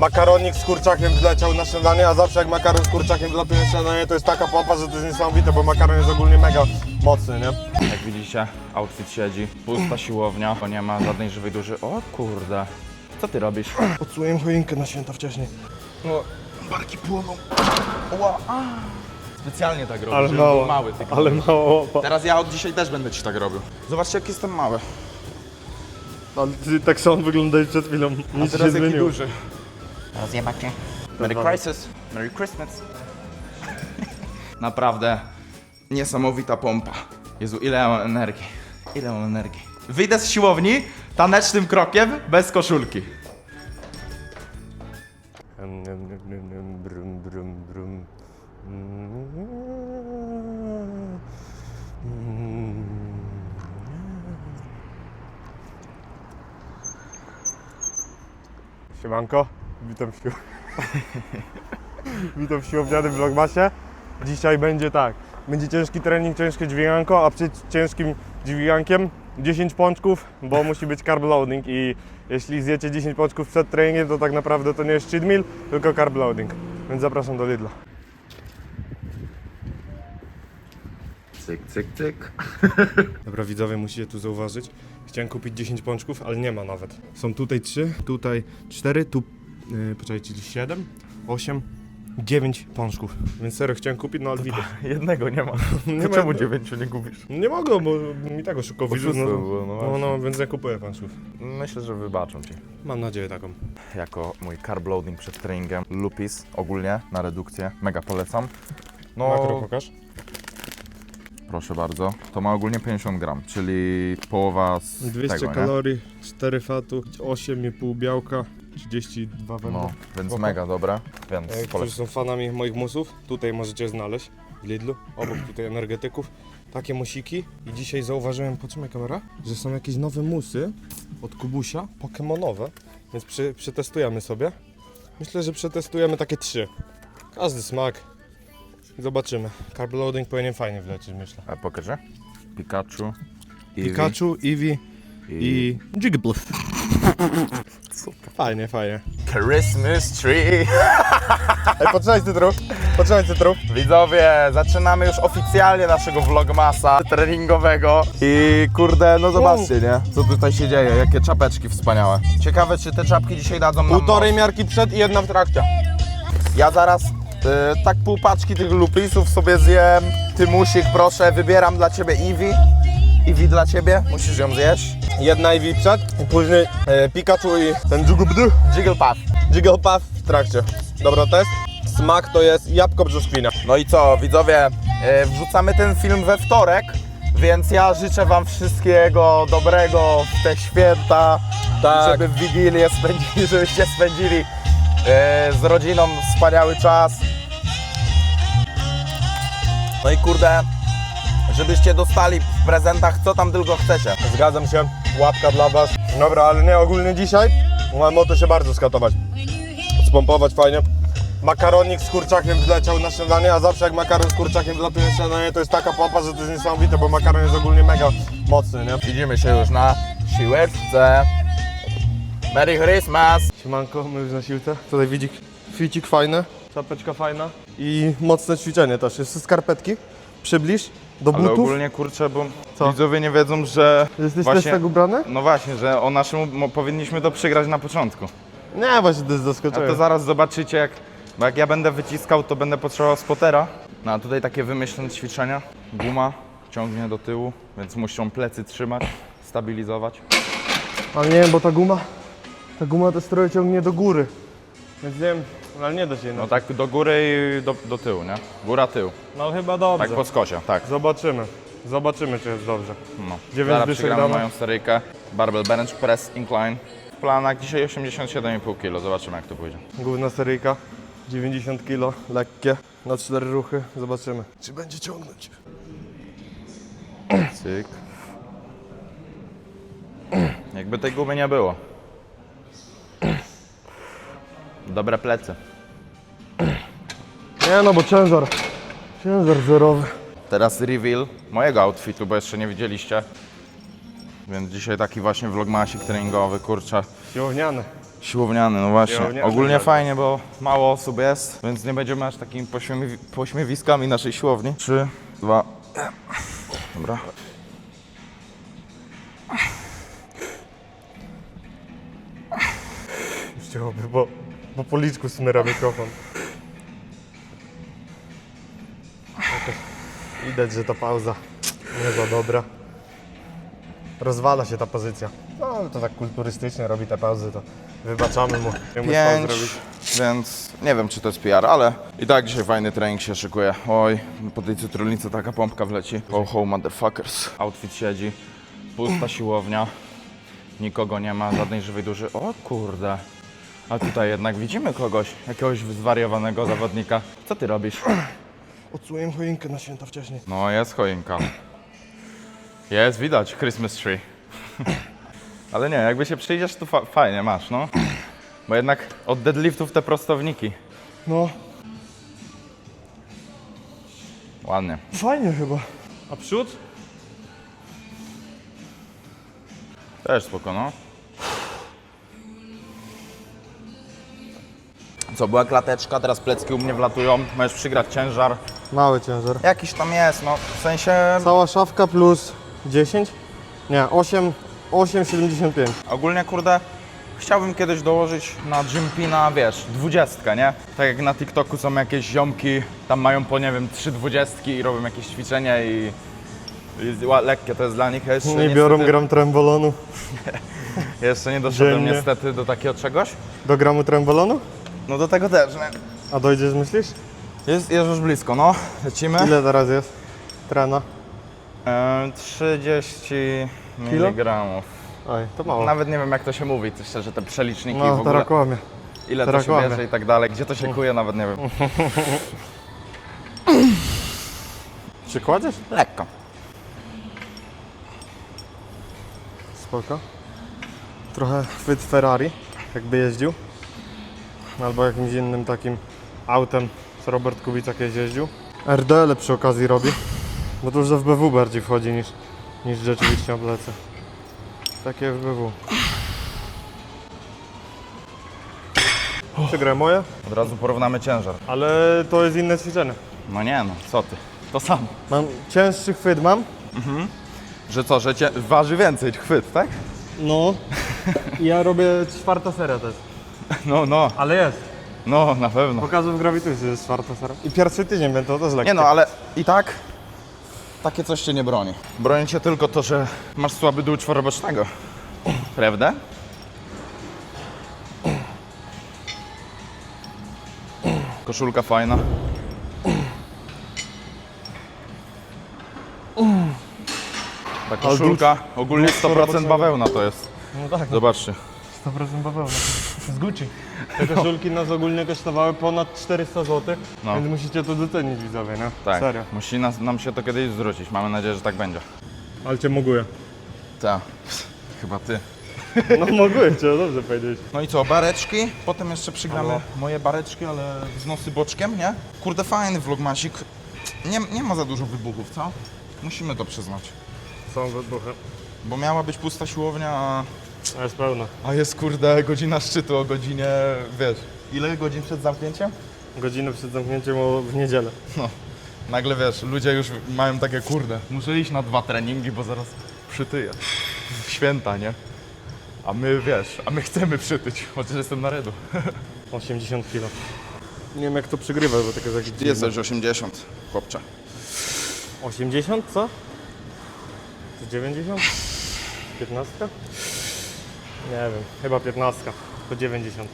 makaronik z kurczakiem wleciał na śniadanie, a zawsze jak makaron z kurczakiem wlatuje na śniadanie, to jest taka pompa, że to jest niesamowite, bo makaron jest ogólnie mega mocny, nie? Jak widzicie, outfit siedzi, pusta siłownia, bo nie ma żadnej żywej duszy. O kurde, co ty robisz? Podsułem choinkę na święta wcześniej. No, barki płoną. Ła, a. Specjalnie tak robię, Ale żeby mało, był mały. Tylko. ale mało. Teraz ja od dzisiaj też będę ci tak robił. Zobaczcie, jak jestem mały. Ale ty tak samo wyglądałeś przed chwilą, nic się Teraz jaki zmieniło. duży. Rozjebacie. Merry Crisis, Merry Christmas. Naprawdę niesamowita pompa. Jezu, ile ja mam energii. Ile mam energii. Wyjdę z siłowni tanecznym krokiem bez koszulki. Brum, brum, brum. Siemanko, witam w, sił... witam w siłownianym vlogmasie. Dzisiaj będzie tak, będzie ciężki trening, ciężkie dźwiganko, a przed ciężkim dźwigankiem 10 pączków, bo musi być carb loading i jeśli zjecie 10 pączków przed treningiem, to tak naprawdę to nie jest cheat meal, tylko carb loading. Więc zapraszam do Lidla. Cyk, cyk, cyk. Dobra, widzowie, musicie tu zauważyć. Chciałem kupić 10 pączków, ale nie ma nawet. Są tutaj 3, tutaj 4, tu, yy, poczekajcie, 7, 8, 9 pączków. Więc serio chciałem kupić, no ale widać. Jednego nie ma. Nie To ma- czemu dziewięciu nie gubisz? Nie mogę, bo mi tak oszukał widzów, no, było, no no, właśnie. no, więc nie kupuję pączków. Myślę, że wybaczą ci. Mam nadzieję taką. Jako mój carb loading przed treningiem, Lupis ogólnie na redukcję, mega polecam. No, Makro pokaż. proszę bardzo. To ma ogólnie 50 gram, czyli połowa z 200 tego, nie? kalorii, 4 fatu, 8,5 białka, 32 węgla. No, więc Spoko. mega dobre, E, więc Którzy polecam. są fanami moich musów, tutaj możecie znaleźć w Lidlu, obok tutaj energetyków, takie musiki. I dzisiaj zauważyłem, potrzymaj kamera, że są jakieś nowe musy od Kubusia, pokemonowe, więc przy, przetestujemy sobie. Myślę, że przetestujemy takie trzy. Każdy smak. Zobaczymy. Carb loading powinien fajnie wlecieć, myślę. A pokażę? Pikachu, Eevee Pikachu, Eevee i Jigglypuff. Fajnie, fajnie. Christmas tree. Ej, potrzymaj cytru, potrzymaj cytru. Widzowie, zaczynamy już oficjalnie naszego vlogmasa treningowego i kurde, no zobaczcie, nie? Co tutaj się dzieje, jakie czapeczki wspaniałe. Ciekawe, czy te czapki dzisiaj dadzą nam Półtorej miarki przed i jedna w trakcie. Ja zaraz y, tak pół paczki tych lupisów sobie zjem. Ty musik, proszę, wybieram dla ciebie Eevee. Eevee dla ciebie, musisz ją zjeść. Jedna Eevee przed, i później e, Pikachu i ten Jugubdu, Jigglypuff. Jigglypuff w trakcie. Dobra, test. Smak to jest jabłko brzoskwina. No i co, widzowie, e, wrzucamy ten film we wtorek, więc ja życzę Wam wszystkiego dobrego w te święta, Tak. żeby w Wigilię spędzili, żebyście spędzili e, z rodziną wspaniały czas. No i kurde, żebyście dostali prezentach co tam tylko chcecie. Zgadzam się, łapka dla Was. Dobra, ale nie, ogólnie dzisiaj mam o to się bardzo skatować. Spompować fajnie. Makaronik z kurczakiem wleciał na śniadanie, a zawsze jak makaron z kurczakiem wlatuje na śniadanie, to jest taka pompa, że to jest niesamowite, bo makaron jest ogólnie mega mocny, nie? Widzimy się już na siłeczce. Merry Christmas! Siemanko, my już na siłce. Tutaj widzik, ficik fajny, czapeczka fajna i mocne ćwiczenie też. Jest skarpetki, przybliż do Ale butów. ogólnie kurczę, bo Co? widzowie nie wiedzą, że Jesteś właśnie- też tak ubrany? No właśnie, że o naszym mo- powinniśmy to przygrać na początku. Nie, właśnie to jest A zaskoczenie. to zaraz zobaczycie, jak, bo jak ja będę wyciskał, to będę potrzebował spotera. No a tutaj takie wymyślone ćwiczenia. Guma ciągnie do tyłu, więc muszą plecy trzymać, stabilizować. Ale nie wiem, bo ta guma, ta guma te stroje ciągnie do góry. Więc nie wiem, ale nie da się No inaczej. tak do góry i do, do tyłu, nie? Góra, tył. No chyba dobrze. Tak po skosie, tak. Zobaczymy. Zobaczymy, czy jest dobrze. No. Dziewięć Zaraz dyszek przegramy damy. moją seryjkę. Barbell bench press incline. W planach dzisiaj 87,5 kg. Zobaczymy jak to pójdzie. Główna seryjka, 90 kg, lekkie, na cztery ruchy. Zobaczymy, czy będzie ciągnąć. Cyk. Jakby tej gumy nie było. Dobre plecy. Nie no, bo ciężar, ciężar zerowy. Teraz reveal mojego outfitu, bo jeszcze nie widzieliście. Więc dzisiaj taki właśnie vlogmasik treningowy, kurczę. Siłowniany. Siłowniany, no właśnie. Siłowniany, Ogólnie fajnie, bo mało osób jest, więc nie będziemy aż takimi pośmiewi- pośmiewiskami naszej siłowni. Trzy, dwa. Dobra. Chciałoby, bo po liczku smyra mikrofon. Jakoś Widać, że ta pauza nie za dobra. Rozwala się ta pozycja. No ale to tak kulturystycznie robi te pauzy, to wybaczamy mu. Nie Pięć, zrobić. więc nie wiem czy to jest PR, ale i tak dzisiaj fajny trening się szykuje. Oj, po tej cytrulnicy taka pompka wleci. Ho ho motherfuckers. Outfit siedzi, pusta siłownia, nikogo nie ma, żadnej żywej duszy. O kurde. A tutaj jednak widzimy kogoś, jakiegoś zwariowanego zawodnika. Co ty robisz? Odsłuję choinkę na święta wcześniej. No jest choinka. Jest, widać, Christmas tree. Ale nie, jakby się przyjdziesz, to fa- fajnie masz, no. Bo jednak od deadliftów te prostowniki. No, Ładnie. fajnie chyba. A przód? Też spoko, no. Co, była klateczka, teraz plecki u mnie wlatują, możesz przygrać ciężar. Mały ciężar. Jakiś tam jest, no, w sensie Cała szafka plus 10? Nie, 8, 8,75. ogólnie, kurde, chciałbym kiedyś dołożyć na Gympina, wiesz, dwudziestkę, nie? Tak jak na TikToku są jakieś ziomki, tam mają po, nie wiem, trzy dwudziestki i robią jakieś ćwiczenia i, i ła- lekkie to jest dla nich. Ja Jeszcze i biorą niestety- gram trembolonu. Jeszcze nie doszedłem dziennie. niestety do takiego czegoś. Do gramu trembolonu? No do tego też, nie? A dojdziesz, myślisz? Jest, jest już blisko, no. Lecimy. Ile teraz jest? Trena. E, 30 Kilo? miligramów. Oj, to mało. Nawet nie wiem jak to się mówi, szczerze, te przeliczniki w No, ogóle. teraz kłamie. Ile to teraz się kłamie. bierze i tak dalej. Gdzie to się kuje, nawet nie wiem. Czy kładziesz? Lekko. Spoko. Trochę chwyt Ferrari, jakby jeździł. Albo jakimś innym takim autem, co Robert Kubica kiedyś jeździł. RDL przy okazji robi, bo to już FBW bardziej wchodzi niż, niż rzeczywiście oblecę. Takie FBW. Przegrę moje, Od razu porównamy ciężar. ale to jest inne ćwiczenie. No nie no, co ty. To samo. Mam cięższy chwyt mam. Że co, że cię waży więcej chwyt, tak? No. Ja robię czwarta seria też. No, no, Ale jest. no, na pewno. Pokazów Gravitusu jest czwarta seria. I pierwszy tydzień będę to lekkie. Nie no, ale i tak takie coś cię nie broni. Broni cię tylko to, że masz słaby dół czworobocznego. Prawda? Koszulka fajna. Ta koszulka ogólnie 100% bawełna to jest. No tak, no, Zobaczcie. 100% bawełna. Z Gucci. Te koszulki nas ogólnie kosztowały ponad 400 zł, No. więc musicie to docenić widzowie, nie? Tak, Serio. musi nas, nam się to kiedyś zwrócić. Mamy nadzieję, że tak będzie. Ale cię mogłem. Tak. Chyba ty. No mogłem cię, dobrze powiedzieć. No i co, bareczki? Potem jeszcze przygramy moje bareczki, ale z nosy boczkiem, nie? Kurde, fajny vlogmasik. Nie, nie ma za dużo wybuchów, co? Musimy to przyznać. Są wybuchy. Bo miała być pusta siłownia, a, A jest pełna. a jest kurde godzina szczytu o godzinie, wiesz, ile godzin przed zamknięciem? Godzinę przed zamknięciem o- w niedzielę. No, nagle wiesz, ludzie już mają takie kurde, muszę iść na dwa treningi, bo zaraz przytyję. Święta, nie? A my, wiesz, a my chcemy przytyć, chociaż jestem na redu. 80 kg. Nie wiem jak to przygrywa, bo takie jest jakieś Jest już 80, chłopcze. 80 co? To 90? 15? Nie wiem, chyba 15. To 90.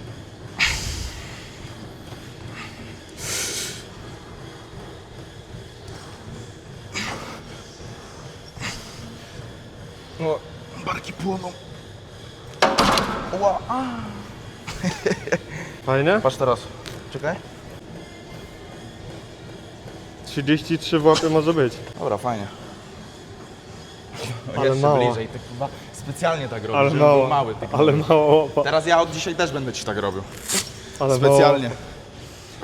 No, barki płoną. Ła, a. Fajnie? Patrz teraz. Czekaj. 33 w łapie może być. Dobra, fajnie. Ale Jeszcze mało. bliżej, ty chyba specjalnie tak robisz, Ale żeby mało. był mały. Ty, Ale mało. Teraz ja od dzisiaj też będę ci tak robił. Ale Specjalnie.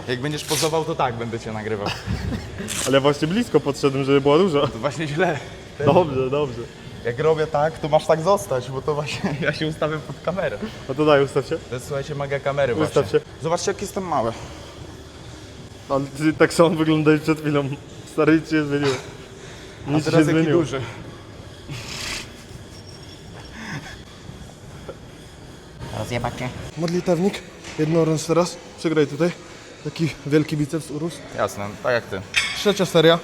Jak będziesz pozował, to tak będę cię nagrywał. Mało. Ale właśnie blisko podszedłem, żeby była duża. To właśnie źle. Dobrze, dobrze. Jak robię tak, to masz tak zostać, bo to właśnie ja się ustawię pod kamerę. No to daj, ustaw się. To jest, słuchajcie, magia kamery Ustaw właśnie. się. Zobaczcie, jak jestem mały. Ale ty tak samo wyglądałeś przed chwilą. Stary, nic się nie zmieniło. Nic A teraz się jaki zmieniło. duży. Rozjebacie. Modlitewnik, jednorącz teraz. Przygraj tutaj. Taki wielki biceps urósł. Jasne, tak jak ty. Trzecia seria.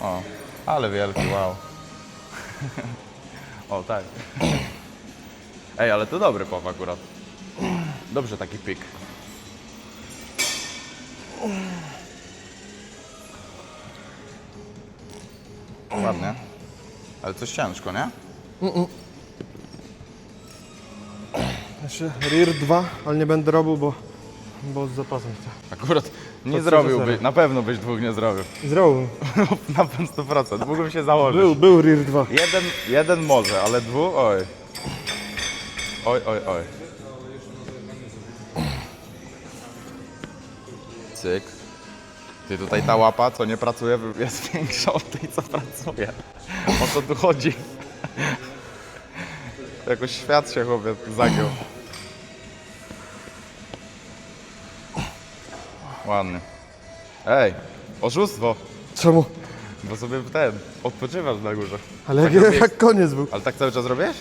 O, ale wielki, wow. o, tak. Ej, ale to dobry pop akurat. Dobrze taki pik. Ładnie. Ale coś ciężko, nie? Jeszcze rear 2, ale nie będę robił, bo, bo z zapasem chcę. Akurat nie zrobiłby, na pewno byś dwóch nie zrobił. Zrobił. na pewno 100%, mógłbym się założyć. Był, był rear 2. Jeden, jeden może, ale dwóch, oj. Oj, oj, oj. Cyk. Ty tutaj ta łapa, co nie pracuje, jest większa od tej, co pracuje. O co tu chodzi? Jakoś świat się chłopie zagiął. Ładny. Ej, oszustwo, Czemu? bo sobie ten, odpoczywasz na górze. Ale jak, Tak robię- jak koniec był. Ale tak cały czas robisz?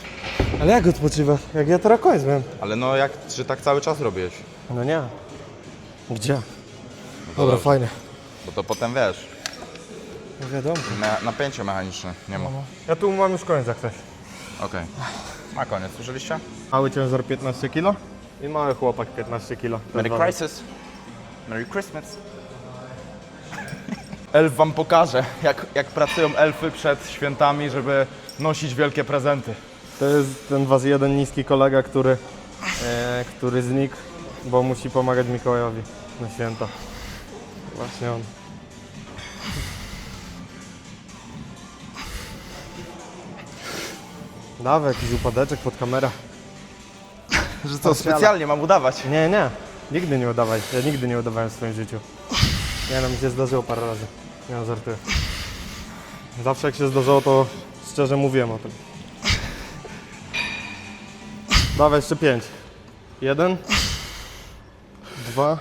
Ale jak odpoczywa? Jak ja teraz koniec miałem. Ale no jak, czy tak cały czas robisz? No nie. Gdzie? to Dobra, fajnie. Bo to potem wiesz, No wiadomo. na, napięcie mechaniczne nie ma. Ja tu mam już koniec jak coś. Okej. A koniec, słyszeliście? Mały ciężar 15 kg i mały chłopak 15 kg. Merry Crisis. Merry Christmas. Elf wam pokaże, jak, jak pracują elfy przed świętami, żeby nosić wielkie prezenty. To jest ten was jeden niski kolega, który, e, który znikł, bo musi pomagać Mikołajowi na święta. Właśnie on. Dawaj jakiś upadeczek pod kamerę. Że co, specjalnie mam udawać. Nie, nie. Nigdy nie udawaj. Ja nigdy nie udawałem w swoim życiu. Nie no, mi się zdarzyło parę razy. Nie no, żartuję. Zawsze jak się zdarzyło, to szczerze mówiłem o tym. Dawaj jeszcze pięć. Jeden. Dwa.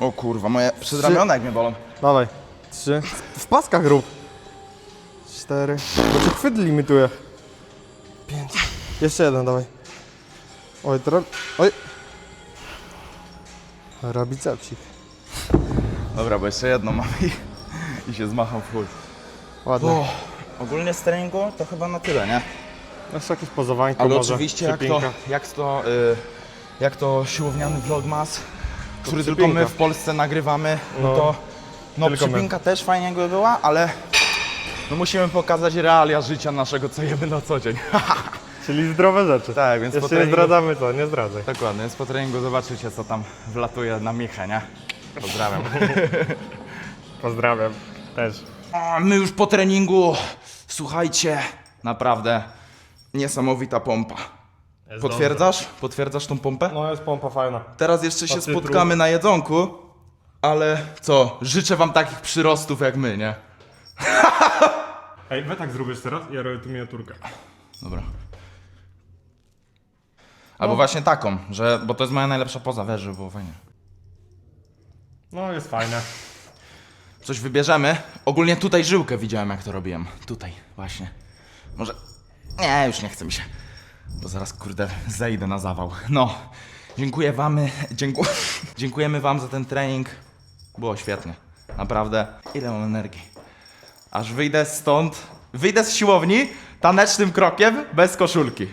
O kurwa, moje przedramiona jak mnie bolą. Dawaj. Trzy. W paskach rób. Cztery. Bo cię chwyt limituje. Pięć. Jeszcze jeden, dawaj. Oj, teraz... Oj. Robicepsik. Dobra, bo jeszcze jedno mam i, i się zmacham w chuj. Ładnie. Ogólnie z treningu to chyba na tyle, nie? Jeszcze jakieś pozowanko Ale może, oczywiście jak to, przypinka. jak to, y, jak to siłowniany vlogmas, który tylko przypinka. my w Polsce nagrywamy, no, No, to no tylko my. przypinka też fajnie by była, ale no musimy pokazać realia życia naszego, co jemy na co dzień. Czyli zdrowe rzeczy. tak, więc po Jeszcze nie treningu, zdradzamy co, nie zdradzaj. dokładnie, więc po treningu zobaczycie, co tam wlatuje na michę, nie? Pozdrawiam. Pozdrawiam. Też. A, my już po treningu, słuchajcie, naprawdę niesamowita pompa. Potwierdzasz? Potwierdzasz tą pompę? No jest pompa fajna. Teraz jeszcze się cytru? spotkamy na jedzonku, ale co, życzę wam takich przyrostów jak my, nie? Ej, wy tak zrobisz teraz? Ja robię tu miniaturkę. Dobra. Albo właśnie taką, że, bo to jest moja najlepsza poza, wiesz, żeby było fajnie. No jest fajne. Coś wybierzemy. Ogólnie tutaj żyłkę widziałem, jak to robiłem. Tutaj, właśnie. Może... Nie, już nie chce mi się. Bo zaraz, kurde, zejdę na zawał. No, dziękuję wam, dzięku... dziękujemy wam za ten trening. Było świetnie. Naprawdę. Ile mam energii. Aż wyjdę stąd, wyjdę z siłowni tanecznym krokiem, bez koszulki.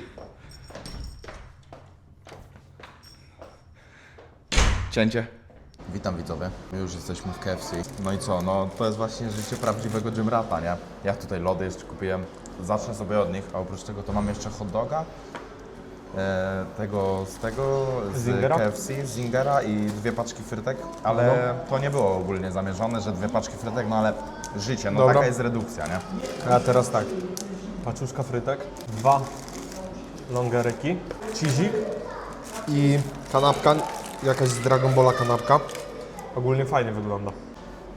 Cięcie. Witam widzowie, my już jesteśmy w KFC. No i co, no to jest właśnie życie prawdziwego gymrata, nie? Ja tutaj lody jeszcze kupiłem, zacznę sobie od nich, a oprócz tego to mam jeszcze hot doga, tego z tego, z Zingera? KFC, z Zingera i dwie paczki frytek, ale to nie było ogólnie zamierzone, że dwie paczki frytek, no ale życie, no Dobra. taka jest redukcja, nie? A teraz tak. Paczuszka frytek, dwa longeryki, cheesik i kanapka, jakaś z Dragon Balla kanapka. Ogólnie fajnie wygląda.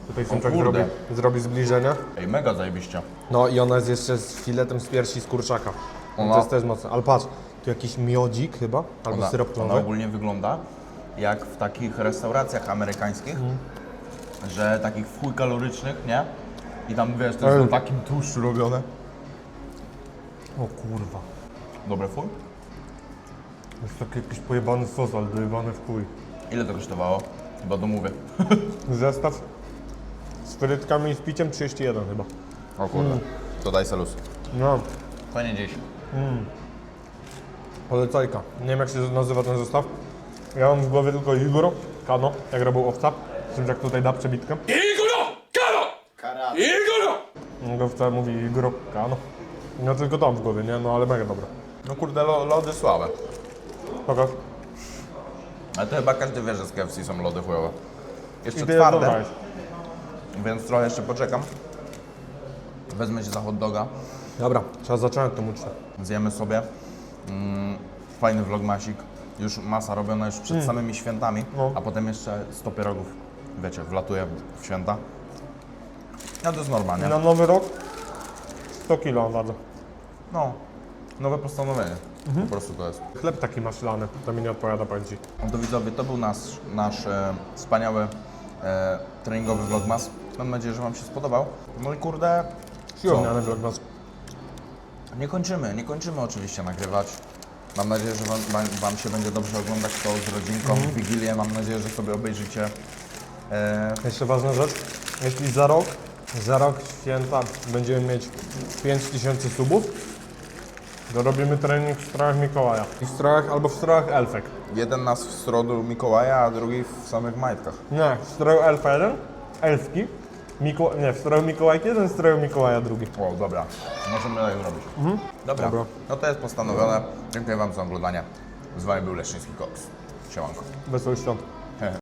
Tutaj kurde. zrobi, zrobi zbliżenie. Ej, mega zajebiście. No i ona jest jeszcze z filetem z piersi z kurczaka. Ona- To jest też mocne. Ale patrz, tu jakiś miodzik chyba, albo Ona, syrop ona klonowy. ogólnie wygląda jak w takich restauracjach amerykańskich, że takich w chuj kalorycznych, nie? I tam wiesz, to jest na takim tłuszczu robione. O kurwa. Dobre fuj? Jest taki jakiś pojebany sos, ale dojebany w chuj. Ile to kosztowało? Chyba domówię. Zestaw z frytkami i z piciem 31 chyba. O kurde. To daj salus. No, Fajnie gdzieś. Polecajka. Nie wiem jak się nazywa ten zestaw. Ja mam w głowie tylko Igor, Kano, jak robił owca. Symczak tutaj da przebitkę. Igor! Kano! mówi Igor, Kano. No tylko tam w głowie, nie? No ale mega dobre. No kurde, lo, lody słabe. Pokaż. Ale to chyba każdy wie, że z KFC są lody chujowe. Jeszcze I twarde, jest. więc trochę jeszcze poczekam. Wezmę się za hot doga. Dobra, trzeba zacząć tą ucztę. Zjemy sobie. Mm, fajny vlogmasik. Już masa robiona już przed samymi świętami, No. a potem jeszcze 100 pierogów, wiecie, wlatuje w święta. No to jest normalnie. Na nowy rok 100 kilo wadzę. No, nowe postanowienie. Po prostu to jest. Chleb taki maślany, to mi nie odpowiada, Ci. No to widzowie, to był nasz, nasz e, wspaniały e, treningowy vlogmas. Mam nadzieję, że Wam się spodobał. No i kurde, Siłowniany vlogmas. Nie kończymy, nie kończymy oczywiście nagrywać. Mam nadzieję, że wam, wam, wam się będzie dobrze oglądać to z rodzinką w Wigilię. Mam nadzieję, że sobie obejrzycie. E, Jeszcze ważna rzecz, jeśli za rok, za rok święta będziemy mieć 5000 subów, to robimy trening w strojach Mikołaja. I w strojach, albo w strojach Elfek. jeden nas w stroju Mikołaja, a drugi w samych majtkach. Nie, w stroju Elfa jeden, Elfki, Miko... nie, w stroju Mikołajki jeden, w stroju Mikołaja drugi. O, dobra. Możemy tak zrobić. Dobra. Dobra. No to jest postanowione. Dziękuję Wam za oglądanie. Z Wami był Leszczyński Koks. Siemanko. Wesołych świąt.